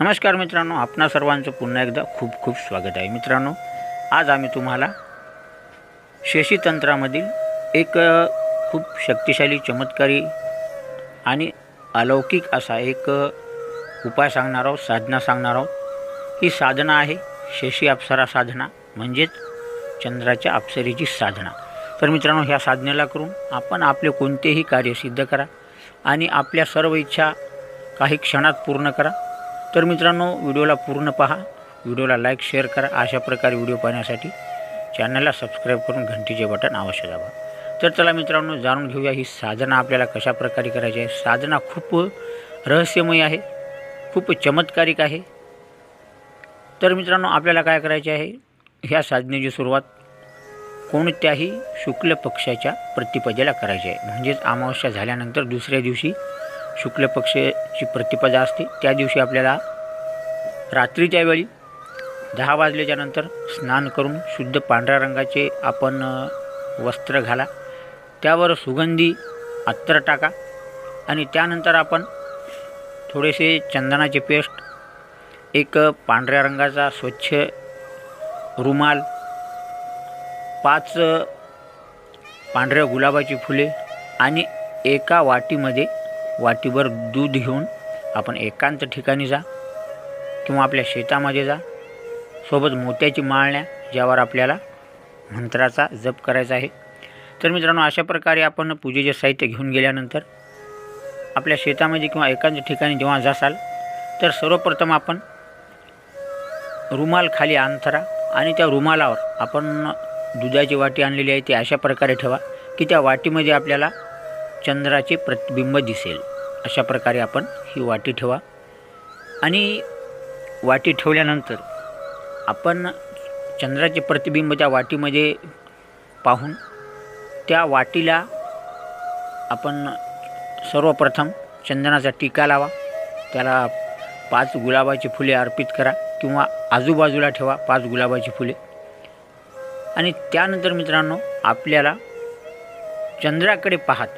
नमस्कार मित्रांनो आपणा सर्वांचं पुन्हा एकदा खूप खूप स्वागत आहे. मित्रांनो आज आम्ही तुम्हाला शेषीतंत्रामधील एक खूप शक्तिशाली चमत्कारी आणि अलौकिक असा एक उपाय सांगणार आहोत साधना सांगणार आहोत. ही साधना आहे शेषी अप्सरा साधना म्हणजेच चंद्राच्या अप्सरेची साधना. तर मित्रांनो ह्या साधनेला करून आपण आपले कोणतेही कार्य सिद्ध करा आणि आपल्या सर्व इच्छा काही क्षणात पूर्ण करा. तर मित्रांनो व्हिडिओला पूर्ण पहा. व्हिडिओला लाईक शेअर करा. अशा प्रकारे व्हिडिओ पाहण्यासाठी चॅनलला सबस्क्राईब करून घंटीचे बटन अवश्य दाबा. तर चला मित्रांनो जाणून घेऊया ही साधना आपल्याला कशा प्रकारे करायची आहे. साधना खूप रहस्यमय आहे खूप चमत्कारिक आहे. तर मित्रांनो आपल्याला काय करायचे आहे? ह्या साधनेची सुरुवात कोणत्याही शुक्ल पक्षाच्या प्रतिपदेला करायची आहे. म्हणजेच अमावस्या झाल्यानंतर दुसऱ्या दिवशी शुक्ल पक्षाची प्रतिपदा असते त्या दिवशी आपल्याला रात्रीच्या वेळी दहा वाजल्याच्या नंतर स्नान करून शुद्ध पांढऱ्या रंगाचे आपण वस्त्र घाला. त्यावर सुगंधी अत्तर टाका आणि त्यानंतर आपण थोडेसे चंदनाचे पेस्ट एक पांढऱ्या रंगाचा स्वच्छ रुमाल पाच पांढऱ्या गुलाबाची फुले आणि एका वाटीमध्ये वाटीभर दूध घेऊन आपण एकांत ठिकाणी जा किंवा आपल्या शेतामध्ये जा. सोबत मोत्याची माळण्या ज्यावर आपल्याला मंत्राचा जप करायचा आहे. तर मित्रांनो अशा प्रकारे आपण पूजेचे साहित्य घेऊन गेल्यानंतर आपल्या शेतामध्ये किंवा एकांत ठिकाणी जेव्हा जासाल तर सर्वप्रथम आपण रुमाल खाली अंथरा आणि त्या रुमालावर आपण दुधाची वाटी आणलेली आहे ती अशा प्रकारे ठेवा की त्या वाटीमध्ये आपल्याला चंद्राचे प्रतिबिंब दिसेल. अशा प्रकारे आपण ही वाटी ठेवा. आणि वाटी ठेवल्यानंतर आपण चंद्राचे प्रतिबिंब त्या वाटीमध्ये पाहून त्या वाटीला आपण सर्वप्रथम चंदनाचा टीका लावा. त्याला पाच गुलाबाची फुले अर्पित करा किंवा आजूबाजूला ठेवा पाच गुलाबाची फुले. आणि त्यानंतर मित्रांनो आपल्याला चंद्राकडे पाहत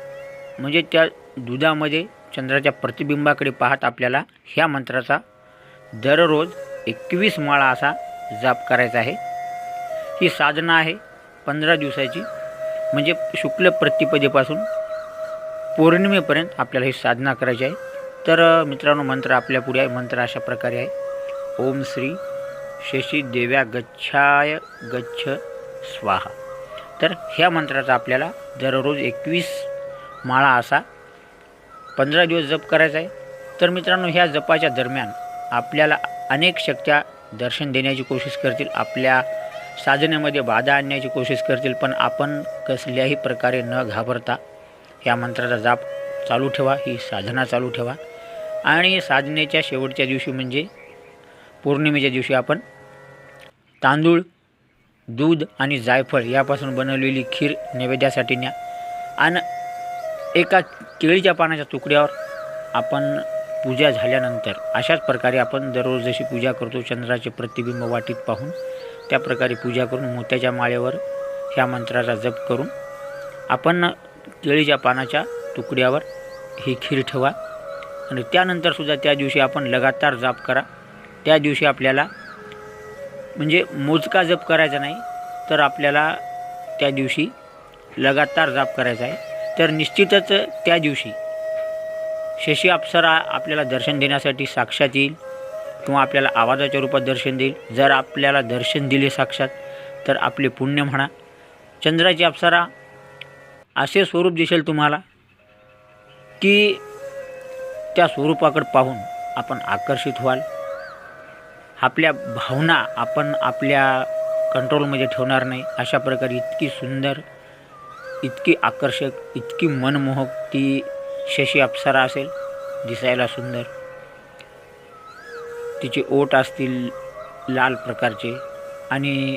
म्हणजे त्या दुधामध्ये चंद्राच्या प्रतिबिंबाकडे पाहत आपल्याला ह्या मंत्राचा दररोज एकवीस माळा असा जाप करायचा आहे. ही साधना आहे पंधरा दिवसाची. म्हणजे शुक्ल प्रतिपदेपासून पौर्णिमेपर्यंत आपल्याला ही साधना करायची आहे. तर मित्रांनो मंत्र आपल्या पुढे आहे. मंत्र अशा प्रकारे आहे. ओम श्री शशी देव्या गच्छाय गच्छ स्वाहा. तर ह्या मंत्राचा आपल्याला दररोज एकवीस माळा असा. पंधरा दिवस जप करायचा आहे. तर मित्रांनो ह्या जपाच्या दरम्यान आपल्याला अनेक शक्त्या दर्शन देण्याची कोशिश करतील. आपल्या साधनेमध्ये बाधा आणण्याची कोशिश करतील पण आपण कसल्याही प्रकारे न घाबरता या मंत्राचा जाप चालू ठेवा ही साधना चालू ठेवा. आणि साधनेच्या शेवटच्या दिवशी म्हणजे पौर्णिमेच्या दिवशी आपण तांदूळ दूध आणि जायफळ यापासून बनवलेली खीर नैवेद्यासाठी न्या. आणि एका केळीच्या पानाच्या तुकड्यावर आपण पूजा झाल्यानंतर अशाच प्रकारे आपण दररोज जशी पूजा करतो चंद्राचे प्रतिबिंब वाटीत पाहून त्या प्रकारे पूजा करून मोत्याच्या माळेवर ह्या मंत्राचा जप करून आपण केळीच्या पानाच्या तुकड्यावर ही खीर ठेवा आणि त्यानंतरसुद्धा त्या दिवशी आपण लगातार जाप करा. त्या दिवशी आपल्याला म्हणजे मोजका जप करायचा नाही तर आपल्याला त्या दिवशी लगातार जाप करायचा आहे. तर निश्चितच त्या दिवशी शशी अप्सरा आपल्याला दर्शन देण्यासाठी साक्षात येईल किंवा आपल्याला आवाजाच्या रूपात दर्शन देईल. जर आपल्याला दर्शन दिले साक्षात तर आपले पुण्य म्हणा. चंद्राची अप्सरा असे स्वरूप दिसेल तुम्हाला की त्या स्वरूपाकडे पाहून आपण आकर्षित व्हाल. आपल्या भावना आपण आपल्या कंट्रोलमध्ये ठेवणार नाही. अशा प्रकारे इतकी सुंदर इतकी आकर्षक इतकी मनमोहक ती शशी अप्सरा असेल दिसायला सुंदर. तिचे ओट असतील लाल प्रकारचे आणि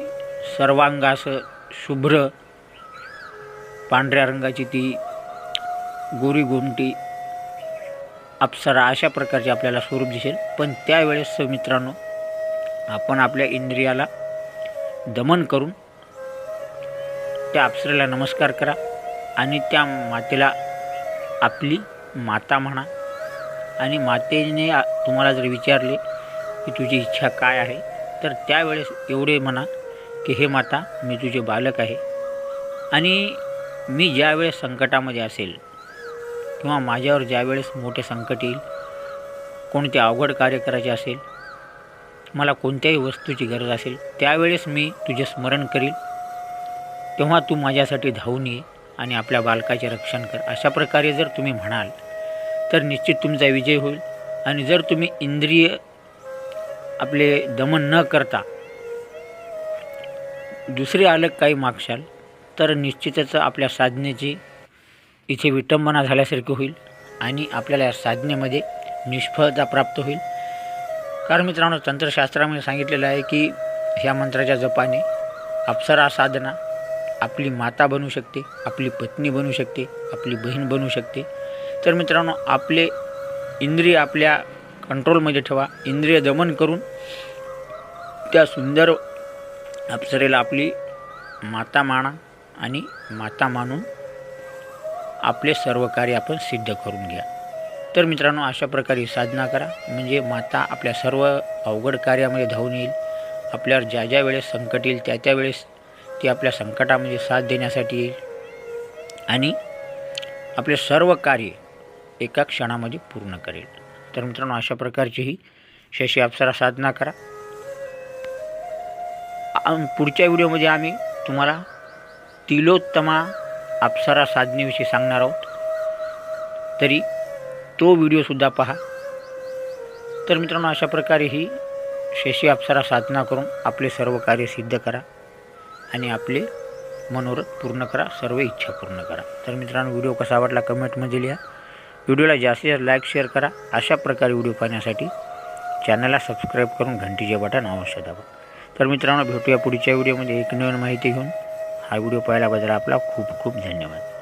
सर्वांग असं शुभ्र पांढऱ्या रंगाची ती गोरी गोमटी अप्सरा अशा प्रकारचे आपल्याला स्वरूप दिसेल. पण त्यावेळेस मित्रांनो आपण आपल्या इंद्रियाला दमन करून त्या अप्सरेला नमस्कार करा आणि त्या मातेला आपली माता म्हणा. आणि मातेने तुम्हाला जर विचारले की तुझी इच्छा काय आहे तर त्यावेळेस एवढे म्हणा की हे माता मी तुझे बालक आहे. आणि मी ज्यावेळेस संकटामध्ये असेल किंवा माझ्यावर ज्यावेळेस मोठे संकट येईल कोणते अवघड कार्य करायचे असेल मला कोणत्याही वस्तूची गरज असेल त्यावेळेस मी तुझे स्मरण करील. तेव्हा तू माझ्यासाठी धावून ये आणि आपल्या बालकाचे रक्षण कर. अशा प्रकारे जर तुम्ही म्हणाल तर निश्चित तुमचा विजय होईल. आणि जर तुम्ही इंद्रिय आपले दमन न करता दुसरे आलग काही मागशाल तर निश्चितच आपल्या साधनेची इथे विटंबना झाल्यासारखी होईल आणि आपल्याला या साधनेमध्ये निष्फळता प्राप्त होईल. कारण मित्रांनो तंत्रशास्त्रामध्ये सांगितलेलं आहे की ह्या मंत्राच्या जपाने अप्सरा साधना आपली माता बनू शकते आपली पत्नी बनू शकते आपली बहीण बनू शकते. तर मित्रांनो आपले इंद्रिय आपल्या कंट्रोलमध्ये ठेवा. इंद्रिय दमन करून त्या सुंदर अप्सरेला आपली माता माना आणि माता मानून आपले सर्व कार्य आपण सिद्ध करून घ्या. तर मित्रांनो अशा प्रकारे साधना करा. म्हणजे माता आपल्या सर्व अवघड कार्यामध्ये धावून येईल. आपल्यावर ज्या ज्या वेळेस संकट येईल त्या त्या वेळेस ती आपल्या संकटामध्ये साथ देण्यासाठी येईल. आणि आपले सर्व कार्य एका क्षणामध्ये पूर्ण करेल. तर मित्रांनो अशा प्रकारची ही शशी अप्सरा साधना करा. पुढच्या व्हिडिओमध्ये आम्ही तुम्हाला तिलोत्तमा अप्सरा साधनेविषयी सांगणार आहोत. तरी तो व्हिडिओसुद्धा पहा. तर मित्रांनो अशा प्रकारे ही शशी अप्सरा साधना करून आपले सर्व कार्य सिद्ध करा. आणि आपले मनोरथ पूर्ण करा सर्व इच्छा पूर्ण करा. तर मित्रांनो व्हिडिओ कसा वाटला कमेंटमध्ये लिहा. व्हिडिओला जास्तीत जास्त लाईक शेअर करा. अशा प्रकारे व्हिडिओ पाहण्यासाठी चॅनलला सबस्क्राईब करून घंटीचे बटन अवश्य दाबा. तर मित्रांनो भेटूया पुढच्या व्हिडिओमध्ये. एक नवीन माहिती घेऊन हा व्हिडिओ पाहिल्याबद्दल आपला खूप खूप धन्यवाद.